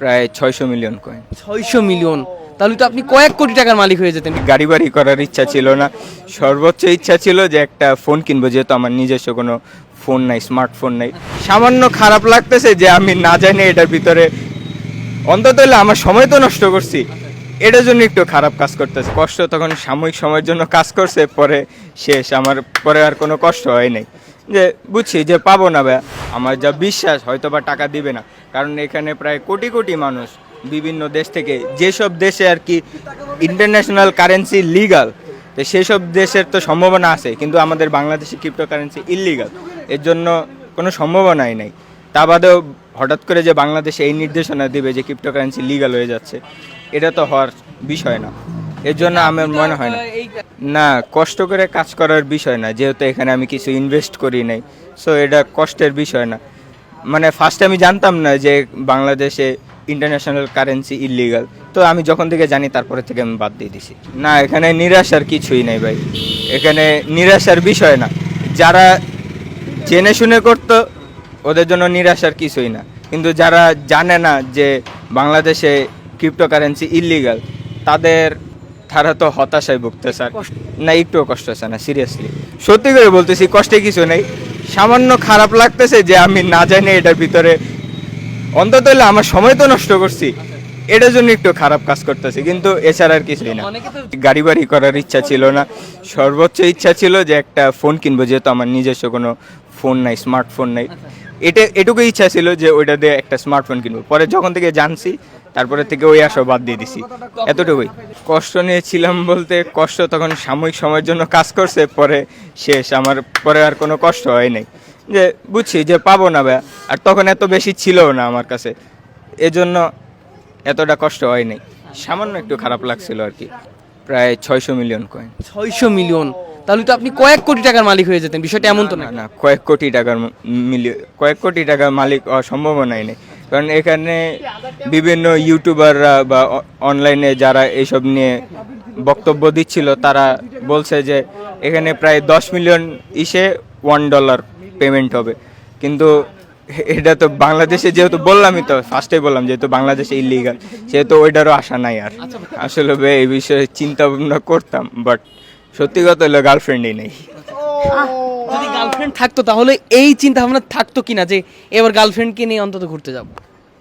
প্রায় ছয়শো million coin ছয়শো মিলিয়ন। তাহলে তো আপনি কয়েক কোটি টাকার মালিক হয়ে যেতেন। গাড়ি বাড়ি করার ইচ্ছা ছিল না। সর্বোচ্চ ইচ্ছা ছিল যে একটা ফোন কিনবো যেহেতু আমার নিজস্ব কোনো ফোন নাই স্মার্টফোন নাই। সামান্য খারাপ লাগতেছে যে আমি না জানি এটার ভিতরে অন্তত হলে আমার সময় তো নষ্ট করছি। এটার জন্য একটু খারাপ কাজ করতেছে। কষ্ট তখন সাময়িক সময়ের জন্য কাজ করছে পরে শেষ। আমার পরে আর কোনো কষ্ট হয় নাই। যে, বুঝছি, যে পাবো না ভাইয়া। আমার যা বিশ্বাস, হয়তো বা টাকা দিবে না। কারণ এখানে প্রায় কোটি কোটি মানুষ বিভিন্ন দেশ থেকে, যেসব দেশে আর কি ইন্টারন্যাশনাল কারেন্সি লিগাল তো সেসব দেশের তো সম্ভাবনা আছে, কিন্তু আমাদের বাংলাদেশে ক্রিপ্টোকারেন্সি ইলিগাল এর জন্য কোনো সম্ভাবনাই নাই। তা বাদেও হঠাৎ করে যে বাংলাদেশে এই নির্দেশনা দিবে যে ক্রিপ্টোকারেন্সি লিগাল হয়ে যাচ্ছে, এটা তো হওয়ার বিষয় না। এর জন্য আমার মনে হয় না। না কষ্ট করে কাজ করার বিষয় না যেহেতু এখানে আমি কিছু ইনভেস্ট করি নাই। সো এটা কষ্টের বিষয় না। মানে ফার্স্টে আমি জানতাম না যে বাংলাদেশে ইন্টারন্যাশনাল কারেন্সি ইলিগাল তো আমি যখন থেকে জানি তারপরে থেকে আমি বাদ দিয়ে দিছি। না এখানে নিরাশার কিছুই নেই ভাই। এখানে নিরাশার বিষয় না। যারা জেনে শুনে করতো ওদের জন্য নিরাশার কিছুই না। কিন্তু যারা জানে না যে বাংলাদেশে ক্রিপ্টোকারেন্সি ইলিগাল তাদের তারা তো হতাশায় ভুগতে স্যার না একটুও কষ্ট আছে না সিরিয়াসলি সত্যি করে বলতেছি কষ্টে কিছু নেই। সামান্য খারাপ লাগতেছে যে আমি না জানি এটার ভিতরে অন্তত হলে আমার সময় তো নষ্ট করছি। এটার জন্য একটু খারাপ কাজ করতেছি কিন্তু এছাড়া আর কিছুই না। গাড়ি বাড়ি করার ইচ্ছা ছিল না। সর্বোচ্চ ইচ্ছা ছিল যে একটা ফোন কিনবো যেহেতু আমার নিজস্ব কোনো ফোন নাই স্মার্টফোন নাই। এটা এটুকু ইচ্ছা ছিল যে ওইটা দিয়ে একটা স্মার্টফোন কিনবো। পরে যখন থেকে জানছি, তারপরে থেকে ওই আসো বাদ দিয়ে দিছি। এতটুকুই। কষ্ট নিয়েছিলাম বলতে কষ্ট তখন সাময়িক সময়ের জন্য কাজ করছে, পরে শেষ। আমার পরে আর কোনো কষ্ট হয় নাই। যে বুঝছি যে পাবো না ভাইয়া। আর তখন এত বেশি ছিল না আমার কাছে। এজন্য এতটা কষ্ট হয় নাই। সামান্য একটু খারাপ লাগছিল আর কি। প্রায় ছয়শো মিলিয়ন কয়েন ছয়শো মিলিয়ন তাহলে তো আপনি কয়েক কোটি টাকার মালিক হয়ে যেতেন বিষয়টা এমন তো না না কয়েক কোটি টাকার মিলিয়ন কয়েক কোটি টাকার মালিক হওয়ার সম্ভাবনাই নেই। কারণ এখানে বিভিন্ন ইউটিউবাররা বা অনলাইনে যারা এইসব নিয়ে বক্তব্য দিচ্ছিল তারা বলছে যে এখানে প্রায় দশ মিলিয়ন ইসে ওয়ান ডলার পেমেন্ট হবে। কিন্তু এটা তো বাংলাদেশে যেহেতু বললামই তো ফার্স্টে বললাম যেহেতু বাংলাদেশে ইলিগাল সেহেতু ওইটারও আশা নাই আর। আসলে ভাই এই বিষয়ে চিন্তা ভাবনা করতাম বাট সত্যি কথা হলো গার্লফ্রেন্ডই নেই। যদি গার্লফ্রেন্ড থাকতো তাহলে এই চিন্তা ভাবনা থাকতো কিনা যে এবার গার্লফ্রেন্ডকে নিয়ে অন্তত ঘুরতে যাব?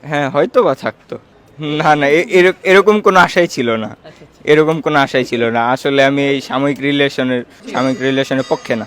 হ্যাঁ হয়তো বা থাকতো। না না এ- এরকম কোনো আশাই ছিল না। এরকম কোনো আশাই ছিল না। আসলে আমি এই সাময়িক রিলেশনের সাময়িক রিলেশনের পক্ষে না।